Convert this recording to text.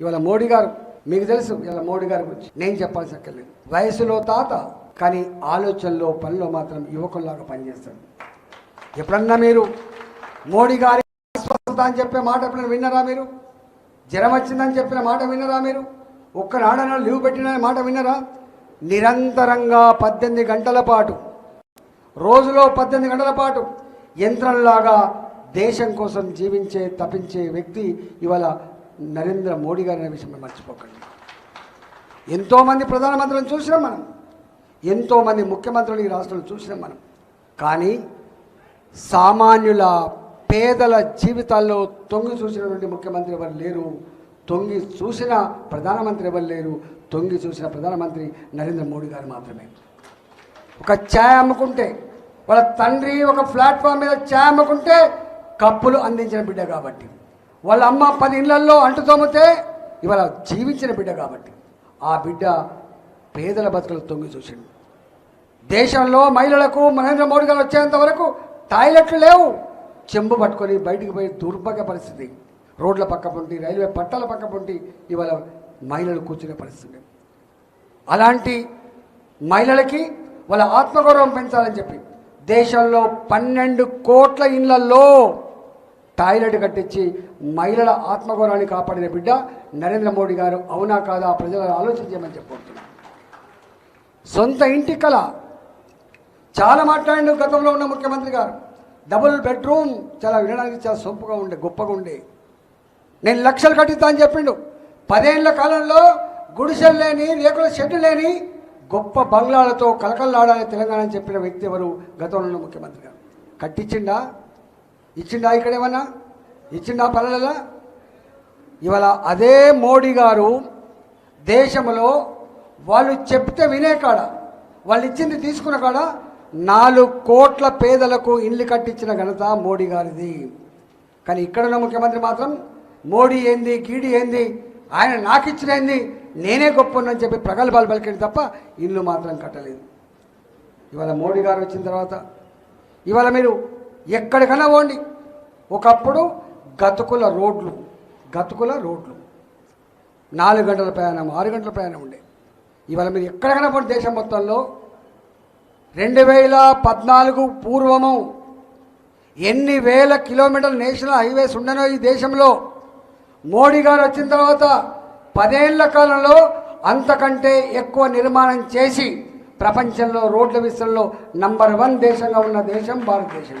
ఇవాళ మోడీ గారు మీకు తెలుసు ఇవాళ మోడీ గారి గురించి నేను చెప్పాల్సి అక్కర్లేదు వయసులో తాత కానీ ఆలోచనలో పనిలో మాత్రం యువకుల్లాగా పనిచేస్తాడు. ఎప్పుడన్నా మీరు మోడీ గారి అస్వస్థత అని చెప్పే మాట ఎప్పుడైనా విన్నారా మీరు? జ్వరం వచ్చిందని చెప్పిన మాట విన్నారా మీరు? ఒక్కనాడన లీవ్ పెట్టిన మాట విన్నారా? నిరంతరంగా పద్దెనిమిది గంటల పాటు రోజులో పద్దెనిమిది గంటల పాటు యంత్రంలాగా దేశం కోసం జీవించే తపించే వ్యక్తి ఇవాళ నరేంద్ర మోడీ గారి అనే విషయం మర్చిపోకండి. ఎంతోమంది ప్రధానమంత్రులను చూసినాం మనం. ఎంతోమంది ముఖ్యమంత్రులు ఈ రాష్ట్రంలో చూసినాం మనం. కానీ సామాన్యుల పేదల జీవితాల్లో తొంగి చూసినటువంటి ముఖ్యమంత్రి ఎవరు లేరు? తొంగి చూసిన ప్రధానమంత్రి ఎవరు లేరు? తొంగి చూసిన ప్రధానమంత్రి నరేంద్ర మోడీ గారు మాత్రమే. ఒక ఛాయ్ అమ్ముకుంటే వాళ్ళ తండ్రి ఒక ప్లాట్ఫామ్ మీద ఛాయ్ అమ్ముకుంటే కప్పులు అందించిన బిడ్డ కాబట్టి. వాళ్ళ అమ్మ పది ఇళ్ళల్లో అంటు తోమితే ఇవాళ జీవించిన బిడ్డ కాబట్టి. ఆ బిడ్డ పేదల బతుకులు తొంగి చూసింది దేశంలో మహిళలకు నరేంద్ర మోడీ గారు వచ్చేంత వరకు టాయిలెట్లు లేవు. చెంబు పట్టుకొని బయటికి పోయి దుర్భగ పరిస్థితి. రోడ్ల పక్క పొంటి రైల్వే పట్టాల పక్క పొంటి ఇవాళ మహిళలు కూర్చునే పరిస్థితి. అలాంటి మహిళలకి వాళ్ళ ఆత్మగౌరవం పెంచాలని చెప్పి దేశంలో పన్నెండు కోట్ల ఇళ్ళలో టాయిలెట్ కట్టించి మహిళల ఆత్మగౌరవాన్ని కాపాడిన బిడ్డ నరేంద్ర మోడీ గారు అవునా కాదా ప్రజలు ఆలోచించమని చెప్పుకుంటున్నారు సొంత ఇంటి కళ. చాలా మాట్లాడిండు గతంలో ఉన్న ముఖ్యమంత్రి గారు డబుల్ బెడ్రూమ్ చాలా వినడానికి చాలా సొంపుగా ఉండే గొప్పగా ఉండే. నేను లక్షలు కట్టిస్తా అని చెప్పిండు. పదేళ్ళ కాలంలో గుడిసెలు లేని రేకుల షెడ్డు లేని గొప్ప బంగ్లాలతో కలకల్లాడాలి తెలంగాణ అని చెప్పిన వ్యక్తి ఎవరు? గతంలో ఉన్న ముఖ్యమంత్రి గారు. కట్టించిండా? ఇచ్చిండా ఇక్కడ ఏమన్నా ఇచ్చిండా పనులలో ఇవాళ అదే మోడీ గారు దేశంలో వాళ్ళు చెప్తే వినే కాడ వాళ్ళు ఇచ్చింది తీసుకున్న కాడ నాలుగు కోట్ల పేదలకు ఇల్లు కట్టించిన ఘనత మోడీ గారిది. కానీ ఇక్కడున్న ముఖ్యమంత్రి మాత్రం మోడీ ఏంది గీడి ఏంది ఆయన నాకు ఇచ్చిన ఏంది నేనే గొప్పనని చెప్పి ప్రగల్భాలు పలికాడు తప్ప ఇల్లు మాత్రం కట్టలేదు. ఇవాళ మోడీ గారు వచ్చిన తర్వాత ఇవాళ మీరు ఎక్కడికైనా పోండి. ఒకప్పుడు గతుకుల రోడ్లు గతుకుల రోడ్లు. నాలుగు గంటల ప్రయాణం ఆరు గంటల ప్రయాణం ఉండే. ఇవాళ మీరు ఎక్కడికైనా కనపడి దేశం మొత్తంలో? రెండు వేల పద్నాలుగు పూర్వము ఎన్ని వేల కిలోమీటర్ల నేషనల్ హైవేస్ ఉండనో ఈ దేశంలో? మోడీ గారు వచ్చిన తర్వాత పదేళ్ళ కాలంలో అంతకంటే ఎక్కువ నిర్మాణం చేసి ప్రపంచంలో రోడ్ల విషయంలో నంబర్ వన్ దేశంగా ఉన్న దేశం భారతదేశం